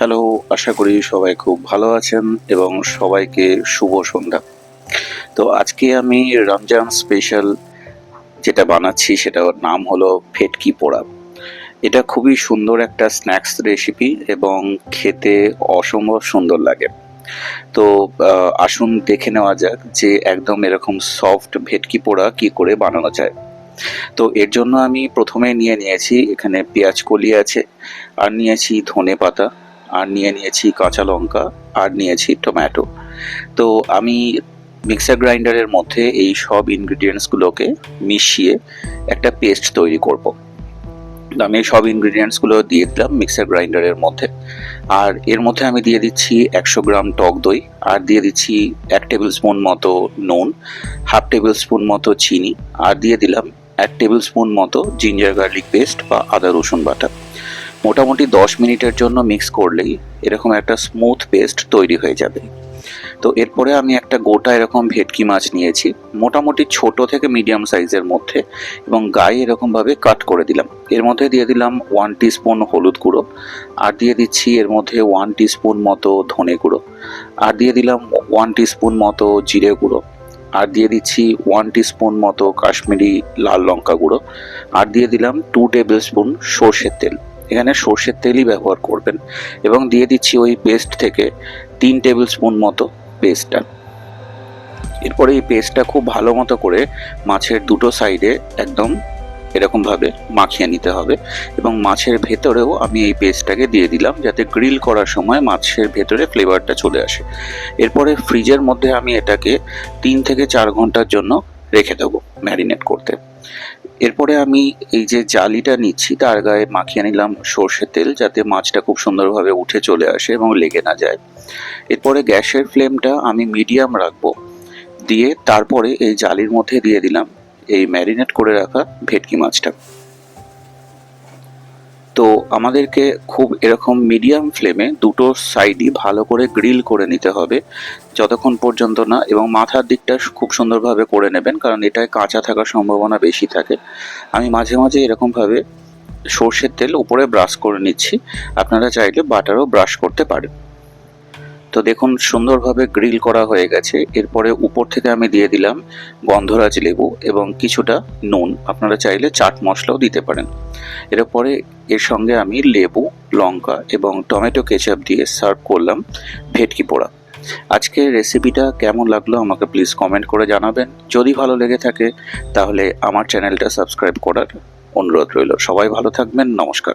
Hello, আশা করি সবাই খুব ভালো আছেন এবং সবাইকে শুভ সন্ধ্যা। তো আজকে আমি রমজান স্পেশাল যেটা বানাচ্ছি সেটার নাম হলো ভেটকি পোড়া। এটা খুবই সুন্দর একটা স্ন্যাক্স রেসিপি এবং খেতে অসম্ভব সুন্দর লাগে। তো আসুন দেখে নেওয়া যাক যে একদম এরকম সফট ভেটকি পোড়া কি করে বানানো যায়। তো এর জন্য আমি প্রথমে নিয়ে নিয়েছি, এখানে পেঁয়াজ কলি আছে, আর নিয়েছি ধনে পাতা আর নিয়ে নিয়েছি কাঁচা লঙ্কা আর নিয়েছি টমেটো তো আমি মিক্সার গ্রাইন্ডারের মধ্যে এই সব ইনগ্রিডিয়েন্টসগুলোকে মিশিয়ে একটা পেস্ট তৈরি করব। তো আমি সব ইনগ্রিডিয়েন্টসগুলো দিয়ে দিলাম মিক্সার গ্রাইন্ডারের মধ্যে। আর এর মধ্যে আমি দিয়ে দিচ্ছি একশো গ্রাম টক দই আর দিয়ে দিচ্ছি এক টেবিল স্পুন মতো নুন, হাফ টেবিল স্পুন মতো চিনি আর দিয়ে দিলাম এক টেবিল স্পুন মতো জিঞ্জার গার্লিক পেস্ট বা আদা রসুন বাটা। মোটামুটি দশ মিনিটের জন্য মিক্স করলেই এরকম একটা স্মুথ পেস্ট তৈরি হয়ে যাবে। তো এরপরে আমি একটা গোটা এরকম ভেটকি মাছ নিয়েছি, মোটামুটি ছোট থেকে মিডিয়াম সাইজের মধ্যে এবং গায়ে এরকমভাবে কাট করে দিলাম। এর মধ্যে দিয়ে দিলাম ওয়ান স্পুন হলুদ গুঁড়ো, আর দিয়ে দিচ্ছি এর মধ্যে ওয়ান স্পুন মতো ধনে গুঁড়ো, আর দিয়ে দিলাম ওয়ান স্পুন মতো জিরে গুঁড়ো, আর দিয়ে দিচ্ছি ওয়ান স্পুন মতো কাশ্মীরি লাল লঙ্কা গুঁড়ো, আর দিয়ে দিলাম টু টেবিল স্পুন সর্ষের তেল। এখানে সর্ষের তেলই ব্যবহার করবেন এবং দিয়ে দিচ্ছি ওই পেস্ট থেকে তিন টেবিল স্পুন মতো পেস্টটা এরপরে এই পেস্টটা খুব ভালো মতো করে মাছের দুটো সাইডে একদম এরকমভাবে মাখিয়ে নিতে হবে এবং মাছের ভেতরেও আমি এই পেস্টটাকে দিয়ে দিলাম যাতে গ্রিল করার সময় মাছের ভেতরে ফ্লেভারটা চলে আসে। এরপরে ফ্রিজের মধ্যে আমি এটাকে তিন থেকে চার ঘণ্টার জন্য রেখে দেবো ম্যারিনেট করতে। এরপরে আমি এই যে জালিটা নিচ্ছি, তার গায়ে মাখিয়ে নিলাম সর্ষের তেল যাতে মাছটা খুব সুন্দরভাবে উঠে চলে আসে এবং লেগে না যায়। এরপরে গ্যাসের ফ্লেমটা আমি মিডিয়াম রাখব। দিয়ে তারপরে এই জালির মধ্যে দিয়ে দিলাম এই ম্যারিনেট করে রাখা ভেটকি মাছটা। তো আমাদেরকে খুব এরকম মিডিয়াম ফ্লেমে দুটো সাইডই ভালো করে গ্রিল করে নিতে হবে, যতক্ষণ পর্যন্ত না, এবং মাথার দিকটা খুব সুন্দরভাবে করে নেবেন, কারণ এটায় কাঁচা থাকার সম্ভাবনা বেশি থাকে। আমি মাঝে মাঝে এরকমভাবে সর্ষের তেল উপরে ব্রাশ করে নিচ্ছি, আপনারা চাইলে বাটারও ব্রাশ করতে পারেন। তো দেখুন, সুন্দরভাবে গ্রিল করা হয়ে গেছে। এরপরে উপর থেকে আমি দিয়ে দিলাম গন্ধরাজ লেবু এবং কিছুটা নুন। আপনারা চাইলে চাট মশলাও দিতে পারেন। এরপরে এর সঙ্গে আমি লেবু, লঙ্কা এবং টমেটো কেচাপ দিয়ে সার্ভ করলাম ভেটকি পোড়া। আজকের রেসিপিটা কেমন লাগল আমাকে প্লিজ কমেন্ট করে জানাবেন। যদি ভালো লেগে থাকে, তাহলে আমার চ্যানেলটা সাবস্ক্রাইব করার অনুরোধ রইল। সবাই ভালো থাকবেন, নমস্কার।